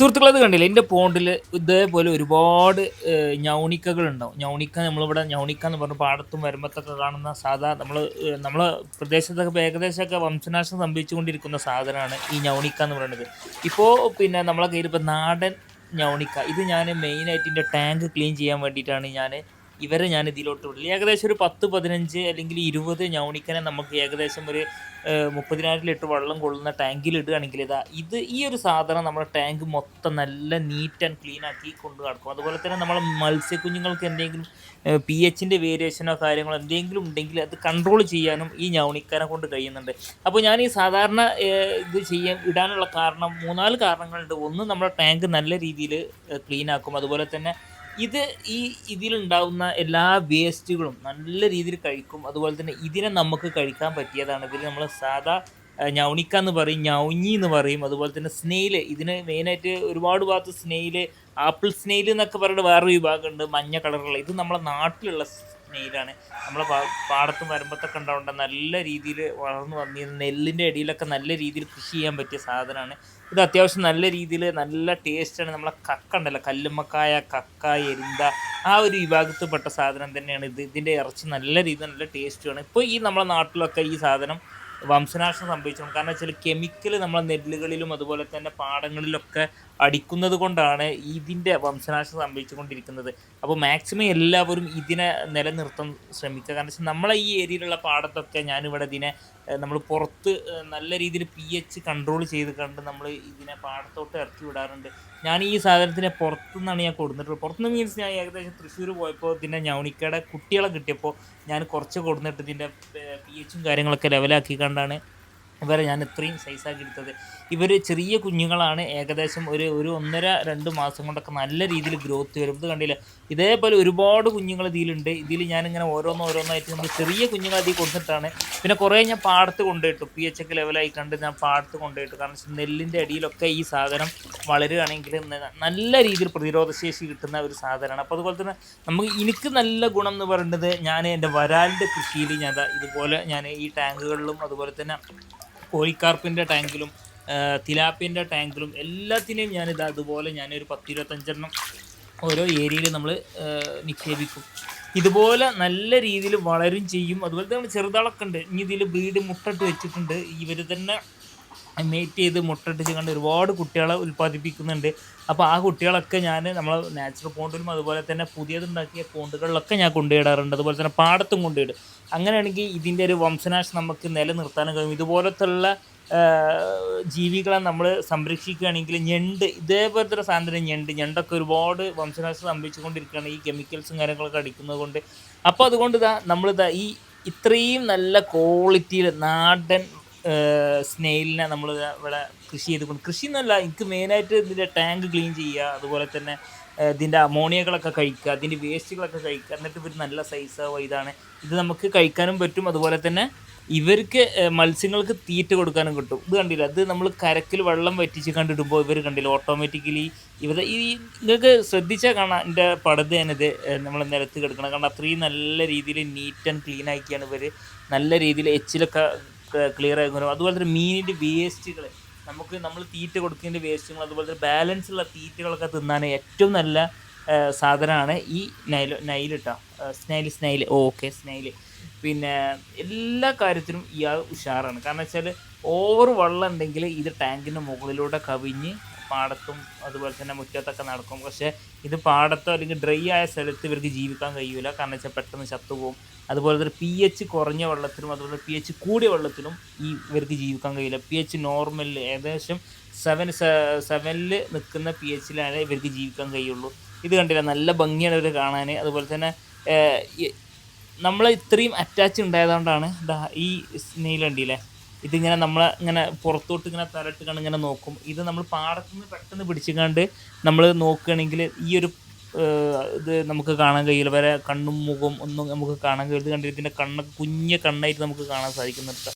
സുഹൃത്തുക്കളത് കണ്ടില്ല? എന്റെ പോണ്ടിൽ ഇതേപോലെ ഒരുപാട് ഞൗണിക്കകൾ ഉണ്ടാവും ഞൗണിക്ക നമ്മളിവിടെ ഞൗണിക്ക എന്ന് പറഞ്ഞ പാടത്തും വരുമ്പത്തൊക്കെ കാണുന്ന സാധാ നമ്മൾ നമ്മളെ പ്രദേശത്തൊക്കെ ഏകദേശമൊക്കെ വംശനാശം സംഭവിച്ചുകൊണ്ടിരിക്കുന്ന സാധനമാണ് ഈ ഞൗണിക്ക എന്ന് പറയുന്നത്. ഇപ്പോൾ പിന്നെ നമ്മളെ കയ്യിൽ ഇപ്പോൾ നാടൻ ഞൗണിക്ക. ഇത് ഞാൻ മെയിനായിട്ട് എന്റെ ടാങ്ക് ക്ലീൻ ചെയ്യാൻ വേണ്ടിയിട്ടാണ് ഞാൻ ഇവരെ ഞാൻ ഇതിലോട്ട് വിടില്ല ഏകദേശം ഒരു പത്ത് പതിനഞ്ച് അല്ലെങ്കിൽ ഇരുപത് ഞൗണിക്കനെ നമുക്ക് ഏകദേശം ഒരു മുപ്പതിനായിരം ലിറ്റർ വെള്ളം കൊള്ളുന്ന ടാങ്കിൽ ഇടുകയാണെങ്കിൽ ഇതാ ഇത് ഈ ഒരു സാധനം നമ്മുടെ ടാങ്ക് മൊത്തം നല്ല നീറ്റ് ആൻഡ് ക്ലീൻ ആക്കി കൊണ്ട് നടക്കും. അതുപോലെ തന്നെ നമ്മൾ മത്സ്യക്കുഞ്ഞുങ്ങൾക്ക് എന്തെങ്കിലും പി എച്ചിന്റെ വേരിയേഷനോ കാര്യങ്ങളോ എന്തെങ്കിലും ഉണ്ടെങ്കിൽ അത് കൺട്രോൾ ചെയ്യാനും ഈ ഞൗണിക്കനെ കൊണ്ട് കഴിയുന്നുണ്ട്. അപ്പോൾ ഞാൻ ഈ സാധാരണ ഇത് ചെയ്യാൻ ഇടാനുള്ള കാരണം മൂന്നാൽ കാരണങ്ങളുണ്ട്. ഒന്ന് നമ്മുടെ ടാങ്ക് നല്ല രീതിയിൽ ക്ലീൻ ആക്കും. അതുപോലെ തന്നെ ഇത് ഈ ഇതിലുണ്ടാവുന്ന എല്ലാ വേസ്റ്റുകളും നല്ല രീതിയിൽ കഴിക്കും. അതുപോലെ തന്നെ ഇതിനെ നമുക്ക് കഴിക്കാൻ പറ്റിയതാണ്. ഇതിൽ നമ്മൾ സാധാ ഞൗണിക്ക എന്ന് പറയും ഞൗഞ്ഞി എന്ന് പറയും. അതുപോലെ തന്നെ സ്നെയിൽ ഇതിന് മെയിനായിട്ട് ഒരുപാട് ഭാഗത്ത് സ്നെയിൽ ആപ്പിൾ സ്നെയിൽ എന്നൊക്കെ പറയുന്ന വേറൊരു വിഭാഗമുണ്ട് മഞ്ഞ കളറുള്ള. ഇത് നമ്മളെ നാട്ടിലുള്ള സ്നെയിലാണ് നമ്മൾ പാടത്തും വരമ്പത്തൊക്കെ ഉണ്ടാവേണ്ട നല്ല രീതിയിൽ വളർന്നു വന്നിരുന്ന നെല്ലിന്റെ ഇടയിലൊക്കെ നല്ല രീതിയിൽ കൃഷി ചെയ്യാൻ പറ്റിയ സാധനമാണ് ഇത് അത്യാവശ്യം നല്ല രീതിയിൽ നല്ല ടേസ്റ്റാണ്. നമ്മളെ കക്ക ഉണ്ടല്ലോ കല്ലുമ്മക്കായ കക്ക എരിന്ത ആ ഒരു വിഭാഗത്തിൽപ്പെട്ട സാധനം തന്നെയാണ് ഇത്. ഇതിന്റെ ഇറച്ചി നല്ല രീതിയിൽ നല്ല ടേസ്റ്റുമാണ്. ഇപ്പോൾ ഈ നമ്മളെ നാട്ടിലൊക്കെ ഈ സാധനം വംശനാശം സംഭവിച്ചു. കാരണം വെച്ചാൽ കെമിക്കൽ നമ്മളെ നെല്ലുകളിലും അതുപോലെ തന്നെ പാടങ്ങളിലൊക്കെ അടിക്കുന്നത് കൊണ്ടാണ് ഇതിന്റെ വംശനാശം സംഭവിച്ചുകൊണ്ടിരിക്കുന്നത്. അപ്പോൾ മാക്സിമം എല്ലാവരും ഇതിനെ നിലനിർത്താൻ ശ്രമിക്കുക. കാരണം വെച്ചാൽ നമ്മളെ ഈ ഏരിയയിലുള്ള പാടത്തൊക്കെ ഞാനിവിടെ ഇതിനെ നമ്മൾ പുറത്ത് നല്ല രീതിയിൽ പി എച്ച് കൺട്രോൾ ചെയ്ത് കണ്ട് നമ്മൾ ഇതിനെ പാടത്തോട്ട് ഇറക്കി വിടാറുണ്ട്. ഞാൻ ഈ സാധനത്തിനെ പുറത്തുനിന്നാണ് ഞാൻ കൊടുത്തിട്ടുള്ളത് പുറത്തുനിന്ന് മീൻസ് ഞാൻ ഏകദേശം തൃശ്ശൂർ പോയപ്പോൾ പിന്നെ ഞവണിക്കയുടെ കുട്ടികളെ കിട്ടിയപ്പോൾ ഞാൻ കുറച്ച് കൊടുത്തിട്ട് ഇതിന്റെ പി എച്ചും കാര്യങ്ങളൊക്കെ ലെവലാക്കി കണ്ടാണ് ഇവരെ ഞാൻ ഇത്രയും സൈസാക്കി എടുത്തത്. ഇവർ ചെറിയ കുഞ്ഞുങ്ങളാണ്. ഏകദേശം ഒരു ഒരു ഒന്നര രണ്ട് മാസം കൊണ്ടൊക്കെ നല്ല രീതിയിൽ ഗ്രോത്ത് വരും. ഇത് കണ്ടില്ല? ഇതേപോലെ ഒരുപാട് കുഞ്ഞുങ്ങൾ ഇതിലുണ്ട്. ഇതിൽ ഞാനിങ്ങനെ ഓരോന്നോ ഓരോന്നായിട്ട് നമ്മൾ ചെറിയ കുഞ്ഞുങ്ങൾ അതിൽ കൊടുത്തിട്ടാണ് പിന്നെ കുറേ ഞാൻ പാടത്ത് കൊണ്ടുപോയിട്ടു. പി എച്ച് ഒക്കെ ലെവലായി കണ്ട് ഞാൻ പാടത്ത് കൊണ്ടുപോയിട്ടു. കാരണം നെല്ലിന്റെ അടിയിലൊക്കെ ഈ സാധനം വളരുകയാണെങ്കിൽ നല്ല രീതിയിൽ പ്രതിരോധശേഷി കിട്ടുന്ന ഒരു സാധനമാണ്. അപ്പോൾ അതുപോലെ തന്നെ നമുക്ക് എനിക്ക് നല്ല ഗുണം എന്ന് പറയുന്നത് ഞാൻ എന്റെ വരാലിന്റെ കൃഷിയിൽ ഞാൻ ഇതുപോലെ ഞാൻ ഈ ടാങ്കുകളിലും അതുപോലെ തന്നെ കോഴിക്കാർപ്പിന്റെ ടാങ്കിലും തിലാപ്പിന്റെ ടാങ്കിലും എല്ലാത്തിനെയും ഞാനിത് അതുപോലെ ഞാനൊരു പത്തിരുപത്തഞ്ചെണ്ണം ഓരോ ഏരിയയിൽ നമ്മൾ നിക്ഷേപിക്കും. ഇതുപോലെ നല്ല രീതിയിൽ വളരും ചെയ്യും. അതുപോലെ തന്നെ ചെറുതാളൊക്കെ ഉണ്ട്. ഇനി ഇതിൽ ബ്രീഡ് മുട്ടിട്ട് വെച്ചിട്ടുണ്ട്. ഇവർ തന്നെ മേറ്റ് ചെയ്ത് മുട്ടട്ടിച്ച് കണ്ട് ഒരുപാട് കുട്ടികളെ ഉൽപ്പാദിപ്പിക്കുന്നുണ്ട്. അപ്പോൾ ആ കുട്ടികളൊക്കെ ഞാൻ നമ്മൾ നാച്ചുറൽ പോണ്ടിലും അതുപോലെ തന്നെ പുതിയതുണ്ടാക്കിയ പോണ്ടുകളിലൊക്കെ ഞാൻ കൊണ്ടുപോയിടാറുണ്ട്. അതുപോലെ തന്നെ പാടത്തും കൊണ്ടുപോയിടും. അങ്ങനെയാണെങ്കിൽ ഇതിന്റെ ഒരു വംശനാശം നമുക്ക് നിലനിർത്താനും കഴിയും. ഇതുപോലത്തുള്ള ജീവികളെ നമ്മൾ സംരക്ഷിക്കുകയാണെങ്കിൽ ഞണ്ട് ഇതേപോലത്തെ സാധനം ഞണ്ട് ഞണ്ടൊക്കെ ഒരുപാട് വംശനാശം സംഭവിച്ചുകൊണ്ടിരിക്കുകയാണ് ഈ കെമിക്കൽസും കാര്യങ്ങളൊക്കെ അടിക്കുന്നത് കൊണ്ട്. അപ്പോൾ അതുകൊണ്ട് ഇതാ നമ്മളിതാ ഈ ഇത്രയും നല്ല ക്വാളിറ്റിയിൽ നാടൻ സ്നെയിലിനെ നമ്മൾ ഇവിടെ കൃഷി ചെയ്തുകൊണ്ട് കൃഷി എന്നല്ല എനിക്ക് മെയിനായിട്ട് ഇതിന്റെ ടാങ്ക് ക്ലീൻ ചെയ്യുക അതുപോലെ തന്നെ ഇതിന്റെ അമോണിയകളൊക്കെ കഴിക്കുക അതിന്റെ വേസ്റ്റുകളൊക്കെ കഴിക്കുക എന്നിട്ട് ഇവർ നല്ല സൈസ് ഇതാണ്. ഇത് നമുക്ക് കഴിക്കാനും പറ്റും അതുപോലെ തന്നെ ഇവർക്ക് മത്സ്യങ്ങൾക്ക് തീറ്റ കൊടുക്കാനും കിട്ടും. ഇത് കണ്ടില്ല? അത് നമ്മൾ കരക്കിൽ വെള്ളം വറ്റിച്ച് കണ്ടിടുമ്പോൾ ഇവർ കണ്ടില്ല? ഓട്ടോമാറ്റിക്കലി ഇവർ ഈ നിങ്ങൾക്ക് ശ്രദ്ധിച്ചാൽ കാണാം എന്റെ പടത് ഞാനിത് നമ്മൾ നിലത്ത് കിടക്കണം. കാരണം അത്രയും നല്ല രീതിയിൽ നീറ്റ് ആൻഡ് ക്ലീൻ ആക്കിയാണ് ഇവർ നല്ല രീതിയിൽ എച്ചിലൊക്കെ ക്ലിയർ ആകുന്നു അതുപോലെ തന്നെ മീനിന്റെ വേസ്റ്റുകൾ നമുക്ക് നമ്മൾ തീറ്റ കൊടുക്കുന്നതിന്റെ വേസ്റ്റുകൾ അതുപോലെ തന്നെ ബാലൻസ് ഉള്ള തീറ്റകളൊക്കെ തിന്നാൻ ഏറ്റവും നല്ല സാധനമാണ് ഈ നൈൽ നൈലിട്ട സ്നൈൽ സ്നൈൽ ഓക്കെ സ്നൈൽ പിന്നെ എല്ലാ കാര്യത്തിനും ഇയാൾ ഉഷാറാണ്. കാരണം വെച്ചാൽ ഓവർ വെള്ളം ഉണ്ടെങ്കിൽ ഇത് ടാങ്കിന്റെ മുകളിലൂടെ കവിഞ്ഞ് പാടത്തും അതുപോലെ തന്നെ മുറ്റത്തൊക്കെ നടക്കും. പക്ഷേ ഇത് പാടത്തോ അല്ലെങ്കിൽ ഡ്രൈ ആയ സ്ഥലത്ത് ഇവർക്ക് ജീവിക്കാൻ കഴിയില്ല കാരണം വെച്ചാൽ പെട്ടെന്ന് ചത്തുപോകും അതുപോലെ തന്നെ പി എച്ച് കുറഞ്ഞ വെള്ളത്തിലും അതുപോലെ പി എച്ച് കൂടിയ വെള്ളത്തിലും ഈ ഇവർക്ക് ജീവിക്കാൻ കഴിയില്ല പി എച്ച് നോർമലിൽ ഏകദേശം സെവൻ സെവനിൽ നിൽക്കുന്ന പി എച്ചിലാണ് ഇവർക്ക് ജീവിക്കാൻ കഴിയുള്ളൂ. ഇത് കണ്ടില്ല? നല്ല ഭംഗിയാണ് ഇവർ കാണാൻ അതുപോലെ തന്നെ നമ്മൾ ഇത്രയും അറ്റാച്ച് ഉണ്ടായതുകൊണ്ടാണ് ഈ നീലണ്ടിയിലെ ഇതിങ്ങനെ നമ്മളെ ഇങ്ങനെ പുറത്തോട്ട് ഇങ്ങനെ തലട്ട് കണ്ട് ഇങ്ങനെ നോക്കും. ഇത് നമ്മൾ പാടത്തു നിന്ന് പെട്ടെന്ന് പിടിച്ചുകൊണ്ട് നമ്മൾ നോക്കുകയാണെങ്കിൽ ഈ ഒരു ഇത് നമുക്ക് കാണാൻ കഴിയില്ല. വരെ കണ്ണും മുഖവും ഒന്നും നമുക്ക് കാണാൻ കഴിയില്ല. കണ്ടിട്ട് ഇതിന്റെ കണ്ണൊക്കെ കുഞ്ഞ് കണ്ണായിട്ട് നമുക്ക് കാണാൻ സാധിക്കുന്നുണ്ട്.